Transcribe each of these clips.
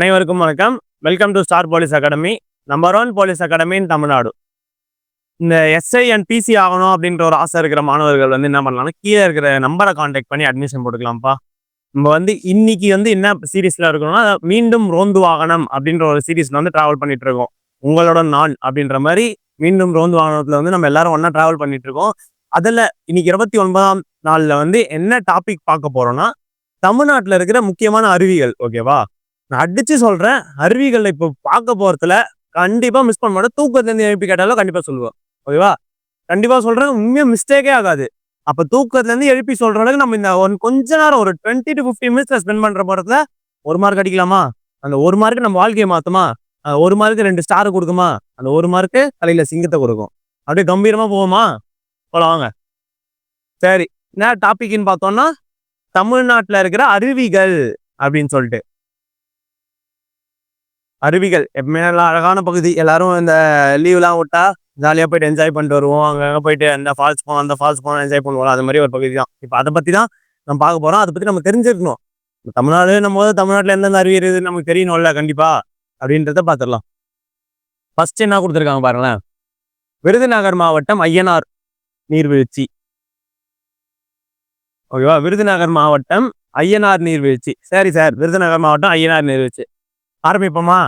அனைவருக்கும் வணக்கம். Welcome to star police academy number one police academy in Tamil Nadu இந்த SI and PC ஆகணும் அப்படின்ற ஒரு ஆசை இருக்கிற மாணவர்கள் வந்து என்ன பண்ணலாம்னா கீழே இருக்கிற நம்பரை காண்டாக்ட் பண்ணி அட்மிஷன் போட்டுக்கலாம்ப்பா. நம்ம வந்து இன்னைக்கு வந்து என்ன சீரீஸ்ல இருக்கணும்னா மீண்டும் ரோந்து வாகனம் அப்படின்ற ஒரு சீரீஸ்ல வந்து டிராவல் பண்ணிட்டு இருக்கோம். உங்களோட நான் அப்படின்ற மாதிரி மீண்டும் ரோந்து வாகனத்துல வந்து நம்ம எல்லாரும் ஒன்றா டிராவல் பண்ணிட்டு இருக்கோம். அதுல இன்னைக்கு இருபத்தி ஒன்பதாம் நாள்ல வந்து என்ன டாபிக் பார்க்க போறோம்னா தமிழ்நாட்டில் இருக்கிற முக்கியமான அருவிகள் ஓகேவா நான் அடிச்சு சொல்றேன். அருவிகள் இப்போ பார்க்க போறதுல கண்டிப்பா மிஸ் பண்ண மாட்டேன் தூக்கத்துல எழுப்பி கேட்டாலும் கண்டிப்பா சொல்லுவேன் ஓகேவா? கண்டிப்பா சொல்றேன். உண்மையா மிஸ்டேக்கே ஆகாது. அப்ப தூக்கத்துலேருந்து எழுப்பி சொல்ற அளவுக்கு நம்ம இந்த ஒன் கொஞ்ச நேரம் ஒரு டுவெண்ட்டி டு ஃபிஃப்டி மினிட்ஸ்ல ஸ்பெண்ட் பண்ற போறதுல ஒரு மார்க் அடிக்கலாமா? அந்த ஒரு மார்க்கு நம்ம வாழ்க்கையை மாத்துமா? ஒரு மார்க்கு ரெண்டு ஸ்டார் கொடுக்குமா? அந்த ஒரு மார்க்கு தலையில சிங்கத்தை கொடுக்கும். அப்படியே கம்பீரமா போவோமா? போலாம் வாங்க. சரி. என்ன டாபிக்னு பார்த்தோம்னா தமிழ்நாட்டில் இருக்கிற அருவிகள் அப்படின்னு சொல்லிட்டு. அருவிகள். எப்பவுமே நல்லா அழகான பகுதி. எல்லாரும் இந்த லீவ்லாம் விட்டா ஜாலியாக போயிட்டு என்ஜாய் பண்ணிட்டு வருவோம். அங்கே போயிட்டு அந்த ஃபால்ஸ் போனோம் அந்த ஃபால்ஸ் போனோம் என்ஜாய் பண்ணுவோம் அது மாதிரி ஒரு பகுதி தான். இப்போ அதை பற்றி தான் நம்ம பார்க்க போகிறோம் அதை பற்றி நம்ம தெரிஞ்சிருக்கணும் தமிழ்நாடு நம்ம போது தமிழ்நாட்டில் எந்தெந்த அருவி இருக்குது நமக்கு தெரியணும்ல கண்டிப்பாக அப்படின்றத பார்த்துடலாம். ஃபர்ஸ்ட் என்ன கொடுத்துருக்காங்க பாருங்களேன். விருதுநகர் மாவட்டம் ஐயனார் நீர்வீழ்ச்சி. ஓகேவா விருதுநகர் மாவட்டம் ஐயனார் நீர்வீழ்ச்சி. சரி சார். விருதுநகர் மாவட்டம் ஐயனார் நீர்வீழ்ச்சி. ஆரம்பிப்போமா?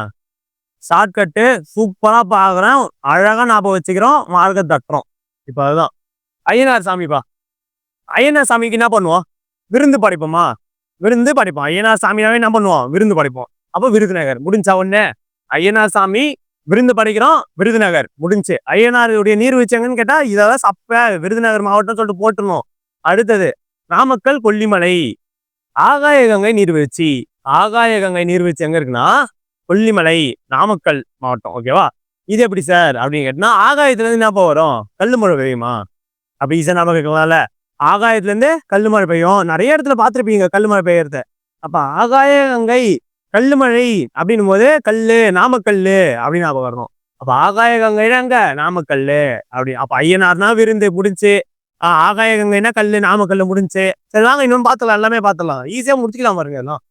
ஷார்ட்கட்டு சூப்பராக பார்க்குறேன் அழகாக ஞாபகம் வச்சுக்கிறோம். மார்க்க தட்டுறோம். இப்போ அதுதான். ஐயனார் சாமிப்பா. ஐயனார் சாமிக்கு என்ன பண்ணுவோம்? விருந்து படைப்போமா? விருந்து படைப்போம். ஐயனார் சாமியாவே என்ன பண்ணுவோம்? விருந்து படைப்போம். அப்போ விருதுநகர். முடிஞ்சா உடனே ஐயனார் சாமி விருந்து படைக்கிறோம். விருதுநகர். முடிஞ்சு. ஐயனாருடைய நீர்வீழ்ச்சி எங்கன்னு கேட்டா இதெல்லாம் சப்ப விருதுநகர் மாவட்டம் சொல்லிட்டு போட்டுருணும் அடுத்தது நாமக்கல் கொல்லிமலை. ஆகாய கங்கை நீர்வீழ்ச்சி. ஆகாய கங்கை நீர்வீழ்ச்சி எங்க இருக்குன்னா கொல்லிமலை நாமக்கல் மாவட்டம் ஓகேவா இது எப்படி சார் அப்படின்னு கேட்டா ஆகாயத்துல இருந்து என்ன வரும்? கல்லு மழை பெய்யுமா? அப்படி ஈஸியா நாம கேட்கலாம்ல. ஆகாயத்துல இருந்து கல்லு மழை பெய்யும். நிறைய இடத்துல பார்த்துருப்பீங்க கல்லுமழை பெய்யறத. அப்ப ஆகாய கங்கை கல்லுமழை அப்படின்னும் போது கல்லு நாமக்கல் அப்படின்னு ஞாபகம் வரணும். அப்ப ஆகாய கங்கைனா அங்க நாமக்கல் அப்படி. அப்ப ஐயனார்னா விருந்து முடிஞ்சு ஆகாய கங்கைனா கல் நாமக்கல்லு முடிஞ்சு. சரி வாங்க இன்னொன்னு பார்த்துலாம் எல்லாமே பார்த்துலாம் ஈஸியா முடிச்சுக்கலாம் பாருங்க எல்லாம்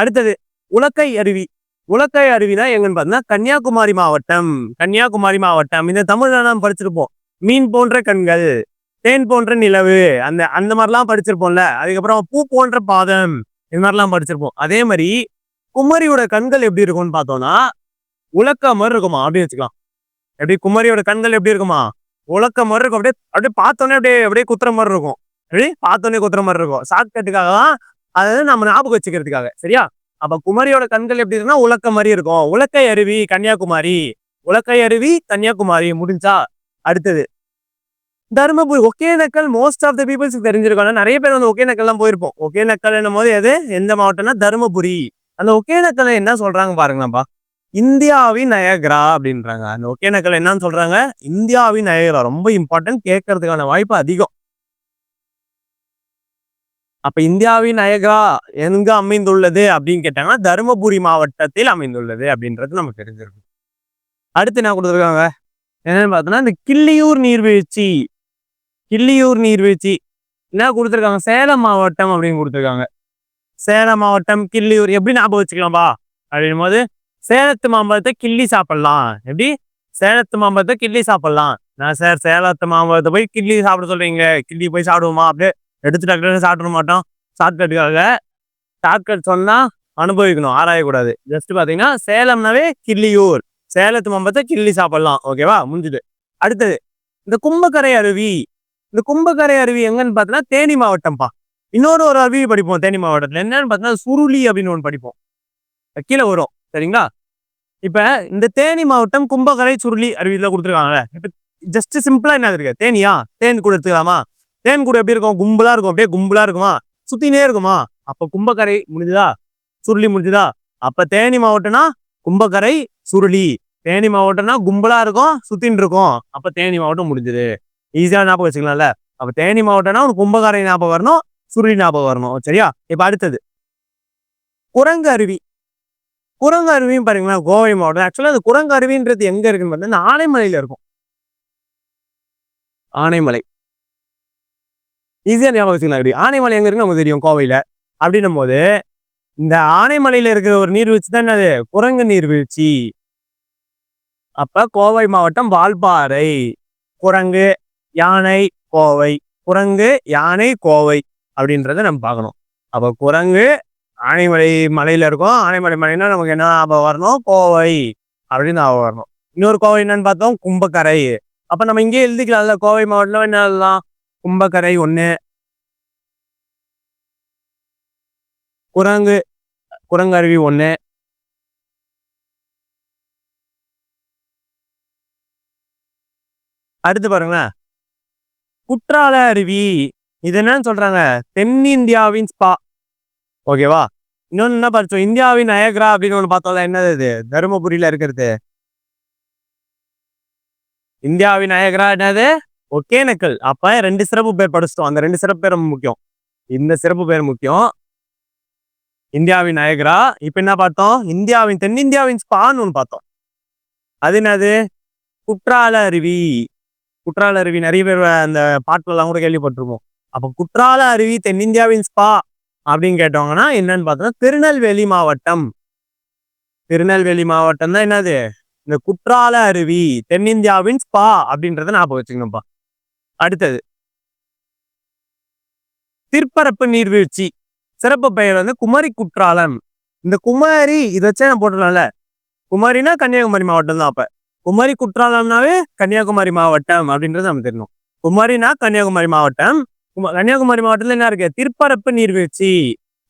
அடுத்தது உலக்கை அருவி. உலக்கை அருவினா எங்கன்னு பார்த்தீங்கன்னா கன்னியாகுமரி மாவட்டம். கன்னியாகுமரி மாவட்டம். இந்த தமிழ்ல நாம் படிச்சிருப்போம். மீன் போன்ற கண்கள் தேன் போன்ற நிலவு அந்த அந்த மாதிரிலாம் படிச்சிருப்போம்ல. அதுக்கப்புறம் பூ போன்ற பாதம் இது மாதிரிலாம் படிச்சிருப்போம். அதே மாதிரி குமரியோட கண்கள் எப்படி இருக்கும்னு பார்த்தோம்னா உலக்க மாதிரி இருக்குமா? அப்படின்னு வச்சுக்கலாம். எப்படி? குமரியோட கண்கள் எப்படி இருக்குமா? உலக்க மாதிரி இருக்கும். அப்படியே அப்படியே பார்த்தோன்னே அப்படியே அப்படியே குத்துற மாதிரி இருக்கும். எப்படி? பார்த்தோன்னே குத்துற மாதிரி இருக்கும். ஷார்ட்கட்டுக்காக தான் அதை நம்ம ஞாபகம் வச்சுக்கிறதுக்காக. சரியா? அப்ப குமரியோட கண்கள் எப்படி இருக்குன்னா உலக்க மாதிரி இருக்கும். உலக்கை அருவி கன்னியாகுமரி. உலக்கை அருவி கன்னியாகுமரி. முடிஞ்சா அடுத்தது. Dharmapuri Hogenakkal most of the peoples தெரிஞ்சிருக்கும். நிறைய பேர் வந்து ஒகேனக்கல்லாம் போயிருப்போம். ஒகேனக்கல் என்னும் போது எது? எந்த மாவட்டம்னா தருமபுரி. அந்த ஒகேனக்கல் என்ன சொல்றாங்க பாருங்களாப்பா இந்தியாவின் நயகரா அப்படின்றாங்க. அந்த ஒகேனக்கல் என்னன்னு சொல்றாங்க? இந்தியாவின் நயகரா. ரொம்ப இம்பார்ட்டன்ட் கேட்கறதுக்கான வாய்ப்பு அதிகம். அப்ப இந்தியாவின் அயகா எங்க அமைந்துள்ளது அப்படின்னு கேட்டாங்கன்னா தருமபுரி மாவட்டத்தில் அமைந்துள்ளது அப்படின்றது நமக்கு தெரிஞ்சிருக்கும். அடுத்து என்ன கொடுத்துருக்காங்க? என்னன்னு பார்த்தோம்னா இந்த கிள்ளியூர் நீர்வீழ்ச்சி கிள்ளியூர் நீர்வீழ்ச்சி என்ன கொடுத்துருக்காங்க? சேலம் மாவட்டம் அப்படின்னு கொடுத்துருக்காங்க. சேலம் மாவட்டம் கிள்ளியூர் எப்படி ஞாபகம் வச்சுக்கலாம்பா? அப்படின் போது சேலத்து மாம்பழத்தை கிள்ளி சாப்பிடலாம். எப்படி? சேலத்து மாம்பழத்தை கிள்ளி சாப்பிடலாம். நான் சார் சேலத்து மாம்பழத்தை போய் கிள்ளி சாப்பிட சொல்றீங்க. கிள்ளி போய் சாப்பிடுவோமா? அப்படியே எடுத்து டக்குனு சாப்பிட மாட்டோம். ஷார்ட்கட்டுக்காக ஷார்ட்கட் சொன்னால் அனுபவிக்கணும். ஆராயக்கூடாது. ஜஸ்ட் பார்த்தீங்கன்னா சேலம்னாவே கிள்ளியூர். சேலத்து மம்பத்தை கிள்ளி சாப்பிட்லாம். ஓகேவா முடிஞ்சுது. அடுத்தது இந்த கும்பக்கரை அருவி. இந்த கும்பக்கரை அருவி எங்கன்னு பார்த்தீங்கன்னா தேனி மாவட்டம்ப்பா இன்னொரு ஒரு அருவி படிப்போம் தேனி மாவட்டத்தில். என்னன்னு பார்த்தீங்கன்னா சுருளி அப்படின்னு ஒன்று படிப்போம். கீழே வரும். சரிங்களா? இப்போ இந்த தேனி மாவட்டம் கும்பகரை சுருளி அருவியில் கொடுத்துருக்காங்கல்ல. இப்போ ஜஸ்ட் சிம்பிளாக என்ன இருக்கு? தேனியா? தேன் கொடுத்துக்கலாமா தேன் கூட எப்படி இருக்கும்? கும்பலா இருக்கும். அப்படியே கும்பலா இருக்குமா? சுத்தினே இருக்குமா? அப்ப கும்பக்கரை முடிஞ்சுதா? சுருளி முடிஞ்சுதா? அப்ப தேனி மாவட்டம்னா கும்பக்கரை சுருளி. தேனி மாவட்டம்னா கும்பலா இருக்கும் சுத்தின்னு இருக்கும். அப்ப தேனி மாவட்டம் முடிஞ்சது. ஈஸியா ஞாபகம் வச்சுக்கலாம்ல. அப்ப தேனி மாவட்டம்னா ஒரு கும்பக்கரை ஞாபகம் வரணும் சுருளி ஞாபகம் வரணும். சரியா? இப்ப அடுத்தது. குரங்கு அருவி. குரங்கு அருவியும் பாருங்களா கோவை மாவட்டம். ஆக்சுவலா அது குரங்கு அருவின்றது எங்க இருக்குன்னு பார்த்தீங்கன்னா ஆனைமலையில இருக்கும். ஆனைமலை. ஈஸியாக ஞாபகம் வச்சுக்கலாம் இப்படி ஆனைமலை எங்க இருக்குன்னு நமக்கு தெரியும் கோவையில். அப்படின்னும் போது இந்த ஆனைமலையில் இருக்கிற ஒரு நீர்வீழ்ச்சி தான் என்னது? குரங்கு நீர்வீழ்ச்சி. அப்ப கோவை மாவட்டம் வால்பாறை. குரங்கு யானை கோவை. குரங்கு யானை கோவை அப்படின்றத நம்ம பார்க்கணும். அப்போ குரங்கு ஆனைமலை மலையில இருக்கும். ஆனைமலை மலைன்னா நமக்கு என்ன ஞாபகம் வரணும்? கோவை அப்படின்னு ஞாபகம் வரணும். இன்னொரு கோவை என்னன்னு பார்த்தோம்? கும்பக்கரை. அப்போ நம்ம இங்கே எழுதிக்கலாம்ல கோவை மாவட்டம் என்ன எழுதலாம் கும்பக்கரை ஒன்று குரங்கு குரங்கருவி ஒன்று அடுத்து பாருங்களேன். குற்றால அருவி. இது என்னன்னு சொல்றாங்க. தென்னிந்தியாவின் ஸ்பா ஓகேவா இன்னொன்னு என்ன படிச்சோம்? இந்தியாவின் நயக்ரா அப்படின்னு ஒன்று பார்த்தோம்ல. என்னது இது? தருமபுரியில இருக்கிறது. இந்தியாவின் நயக்ரா என்னது? ஒகேனக்கல் அப்ப ரெண்டு சிறப்பு பேர் படிச்சிட்டோம். அந்த ரெண்டு சிறப்பு பேர் முக்கியம். இந்த சிறப்பு பேர் முக்கியம். இந்தியாவின் நயகரா. இப்ப என்ன பார்த்தோம்? இந்தியாவின் தென்னிந்தியாவின் ஸ்பான்னு ஒன்று பார்த்தோம். அது என்னது? குற்றால அருவி. குற்றால அருவி. நிறைய பேர் அந்த பாட்டுலாம் கூட கேள்விப்பட்டிருப்போம். அப்ப குற்றால அருவி தென்னிந்தியாவின் ஸ்பா அப்படின்னு கேட்டவங்கன்னா என்னன்னு பார்த்தோம்னா திருநெல்வேலி மாவட்டம். திருநெல்வேலி மாவட்டம் தான் என்னது? இந்த குற்றால அருவி தென்னிந்தியாவின் ஸ்பா அப்படின்றத ஞாபகம் வச்சுக்கணும்ப்பா அடுத்தது. திருப்பரப்பு நீர்வீழ்ச்சி. சிறப்பு பெயர் வந்து குமரி குற்றாலம். இந்த குமரி இதை வச்சே நான் போட்டுடலாம்ல குமரினா கன்னியாகுமரி மாவட்டம் தான் அப்ப. குமரி குற்றாலம்னாவே கன்னியாகுமரி மாவட்டம் அப்படின்றது நம்ம தெரியணும் குமரினா கன்னியாகுமரி மாவட்டம். கன்னியாகுமரி மாவட்டத்துல என்ன இருக்கு? திருப்பரப்பு நீர்வீழ்ச்சி.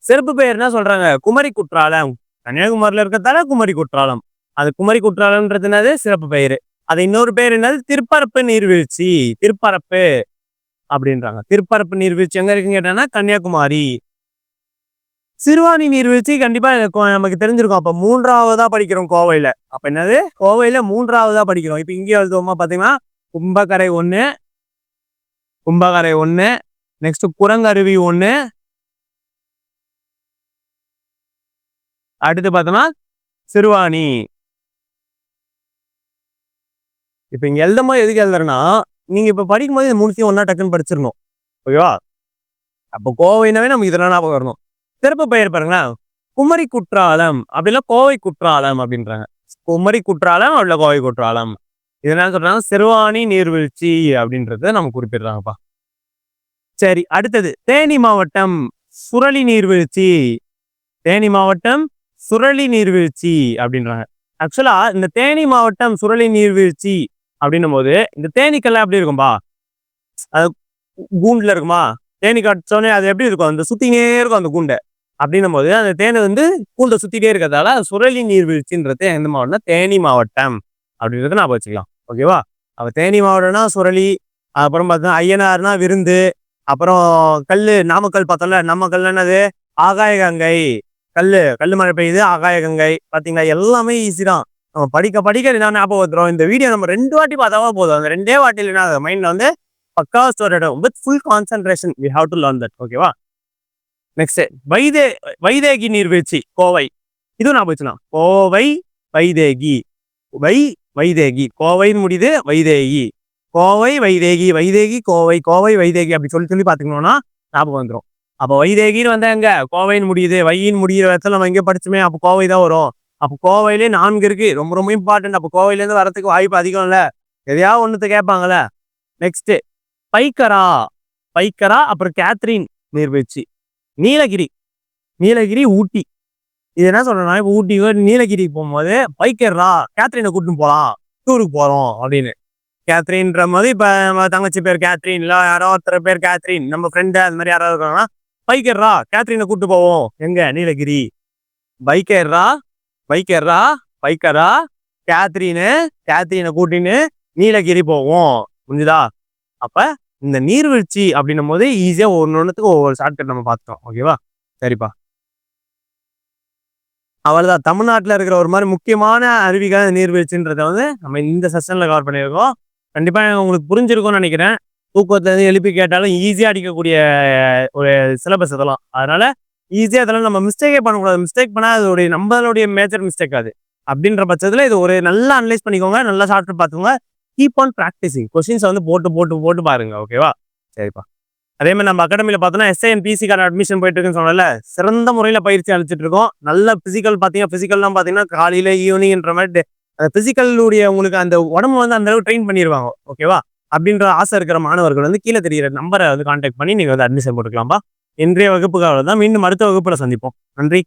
சிறப்பு பெயர் என்ன சொல்றாங்க? குமரி குற்றாலம். கன்னியாகுமரியில இருக்கிறதால குமரி குற்றாலம். அது குமரி குற்றாலம்ன்றது என்னது? சிறப்பு பெயர். அது இன்னொரு பேர் என்னது? திருப்பரப்பு நீர்வீழ்ச்சி. திருப்பரப்பு அப்படின்றாங்க. திருப்பரப்பு நீர்வீழ்ச்சி எங்க இருக்குன்னு கேட்டாங்கன்னா கன்னியாகுமரி. சிறுவாணி நீர்வீழ்ச்சி கண்டிப்பா நமக்கு தெரிஞ்சிருக்கும். அப்ப மூன்றாவதா படிக்கிறோம் கோவையில. அப்ப என்னது? கோவையில மூன்றாவதா படிக்கிறோம். இப்ப இங்கே எழுதுவோமா? பாத்தீங்கன்னா கும்பகரை ஒண்ணு கும்பகரை ஒண்ணு நெக்ஸ்ட் குரங்கருவி ஒண்ணு. அடுத்து பார்த்தோம்னா சிறுவாணி. இப்போ இங்க எழுதமா எதுக்கு எழுதுறேன்னா நீங்க இப்போ படிக்கும்போது இது மூணுத்தையும் ஒன்றா டக்குன்னு படிச்சிடணும் ஓகேவா? அப்போ கோவைனாவே நமக்கு இதெல்லாம் ஞாபகம் வரணும். சிறப்பு பெயர் பாருங்களேன். குமரி குற்றாலம் அப்படிலாம் கோவை குற்றாலம் அப்படின்றாங்க. குமரி குற்றாலம் அப்படில கோவை குற்றாலம். இதெல்லாம் என்ன சொல்றாங்க? சிறுவாணி நீர்வீழ்ச்சி அப்படின்றத நம்ம குறிப்பிடுறாங்கப்பா. சரி அடுத்தது. தேனி மாவட்டம் சுரளி நீர்வீழ்ச்சி. தேனி மாவட்டம் சுரளி நீர்வீழ்ச்சி அப்படின்றாங்க. ஆக்சுவலா இந்த தேனி மாவட்டம் சுரளி நீர்வீழ்ச்சி அப்படின்னும் போது இந்த தேனீக்கெல்லாம் எப்படி இருக்கும்பா? அது கூண்டில் இருக்குமா? தேனி கடிச்சோடனே அது எப்படி இருக்கும்? அந்த சுற்றினே இருக்கும் அந்த கூண்டை. அப்படின்னும் போது அந்த தேனை வந்து கூண்டை சுற்றிட்டே இருக்கிறதால சுரளி நீர்வீழ்ச்சின்றது எந்த மாவட்டம்னா தேனி மாவட்டம் அப்படின்றத நான் வச்சுக்கலாம். ஓகேவா அப்போ தேனி மாவட்டம்னா சுரளி அப்புறம் பார்த்தா ஐயனார்னா விருந்து அப்புறம் கல் நாமக்கல் பார்த்தோம்ல நாமக்கல் என்னது? ஆகாய கங்கை. கல் கல் மழை பெய்யுது ஆகாய கங்கை. பார்த்தீங்களா? எல்லாமே ஈஸி தான். நம்ம படிக்க படிக்க என்ன ஞாபகம் வந்துடும் இந்த வீடியோ நம்ம ரெண்டு வாட்டி பார்த்தாவா போதும். அந்த ரெண்டே வாட்டில என்ன மைண்ட்ல வந்து பக்கா store with full concentration we have to learn that ஓகேவா நெக்ஸ்ட் வைதே வைதேகி நீர்வீழ்ச்சி கோவை. இதுவும் நான் போச்சுனா கோவை வைதேகி. வை வைதேகி. கோவைன்னு முடியுது வைதேகி. கோவை வைதேகி வைதேகி கோவை. கோவை வைதேகி அப்படி சொல்லி சொல்லி பார்த்துக்கணும்னா ஞாபகம் வந்துடும் அப்போ வைதேகின்னு வந்தா எங்க? கோவைன்னு முடியுது வையின்னு முடியிற இடத்துல நம்ம எங்கே படிச்சுமே? அப்போ கோவை தான் வரும். அப்போ கோவையிலே நான்கு இருக்கு. ரொம்ப ரொம்ப இம்பார்ட்டன்ட் அப்போ கோவையிலேருந்து வரத்துக்கு வாய்ப்பு அதிகம் இல்லை எதையாவது ஒன்றுத்த கேட்பாங்கல்ல. நெக்ஸ்ட்டு பைக்கரா? பைக்கரா அப்புறம் கேத்ரின் நீர்வீழ்ச்சி. நீலகிரி. நீலகிரி ஊட்டி. இது என்ன சொல்றேன்னா இப்போ ஊட்டி நீலகிரிக்கு போகும்போது பைக்கர்ரா? கேத்ரினை கூட்டின்னு போகலாம் டூருக்கு போகிறோம் அப்படின்னு. கேத்ரின்ற போது இப்போ நம்ம தங்கச்சி பேர் கேத்ரின் இல்லை யாரோ ஒருத்தர் பேர் கேத்ரின் நம்ம ஃப்ரெண்டு அது மாதிரி யாராவது இருக்காங்கன்னா பைக்கர்ரா? கேத்ரினை கூப்பிட்டு போவோம். எங்கே? நீலகிரி. பைக்கர்ரா? பைக்கர்ரா? பைக்கரா கேத்ரின்னு கேத்ரினை கூட்டின்னு நீலகிரி போவோம். புரிஞ்சுதா? அப்ப இந்த நீர்வீழ்ச்சி அப்படின்னும் போது ஈஸியா ஒன்று ஒன்றுத்துக்கு ஒவ்வொரு ஷார்ட்கட் நம்ம பார்த்துட்டோம் ஓகேவா சரிப்பா. அவ்வளவுதான். தமிழ்நாட்டில் இருக்கிற ஒரு மாதிரி முக்கியமான அருவிகள் நீர்வீழ்ச்சின்றத வந்து நம்ம இந்த செஷன்ல கவர் பண்ணியிருக்கோம். கண்டிப்பா உங்களுக்கு புரிஞ்சிருக்கும்னு நினைக்கிறேன். தூக்கத்துல இருந்து எழுப்பி கேட்டாலும் ஈஸியா அடிக்கக்கூடிய ஒரு சிலபஸ் இதெல்லாம். அதனால ஈஸியாக அதெல்லாம் நம்ம மிஸ்டேக்கே பண்ணக்கூடாது. மிஸ்டேக் பண்ணால் அதோடைய நம்மளுடைய மேஜர் மிஸ்டேக் அது. அப்படின்ற பட்சத்தில் இது ஒரு நல்லா அனலைஸ் பண்ணிக்கோங்க. நல்லா சாப்பிட்டு பார்த்துக்கோங்க. கீப் ஆன் ப்ராக்டிஸிங் கொஸ்டின்ஸை வந்து போட்டு போட்டு போட்டு பாருங்க. ஓகேவா சரிப்பா. அதே மாதிரி நம்ம அகாடமியில் பார்த்தோன்னா எஸ்ஐஎம் பிசிக்கான அட்மிஷன் போயிட்டு இருக்குன்னு சொன்னல சிறந்த முறையில் பயிற்சி அளிச்சிட்டு இருக்கோம். நல்ல பிசிக்கல் பார்த்தீங்கன்னா பிசிக்கல்லாம் பார்த்தீங்கன்னா காலையில் ஈவினிங்ன்ற மாதிரி அந்த பிசிக்கலுடைய உங்களுக்கு அந்த உடம்பு வந்து அந்த அளவுக்கு ட்ரெயின் பண்ணிடுவாங்க ஓகேவா அப்படின்ற ஆசை இருக்கிற மாணவர்கள் வந்து கீழே தெரிகிற நம்பரை வந்து கான்டாக்ட் பண்ணி நீங்கள் வந்து அட்மிஷன் போட்டுக்கலாம்ப்பா இன்றைய வகுப்புக்காக தான் மீண்டும் அடுத்த வகுப்பில் சந்திப்போம். நன்றி.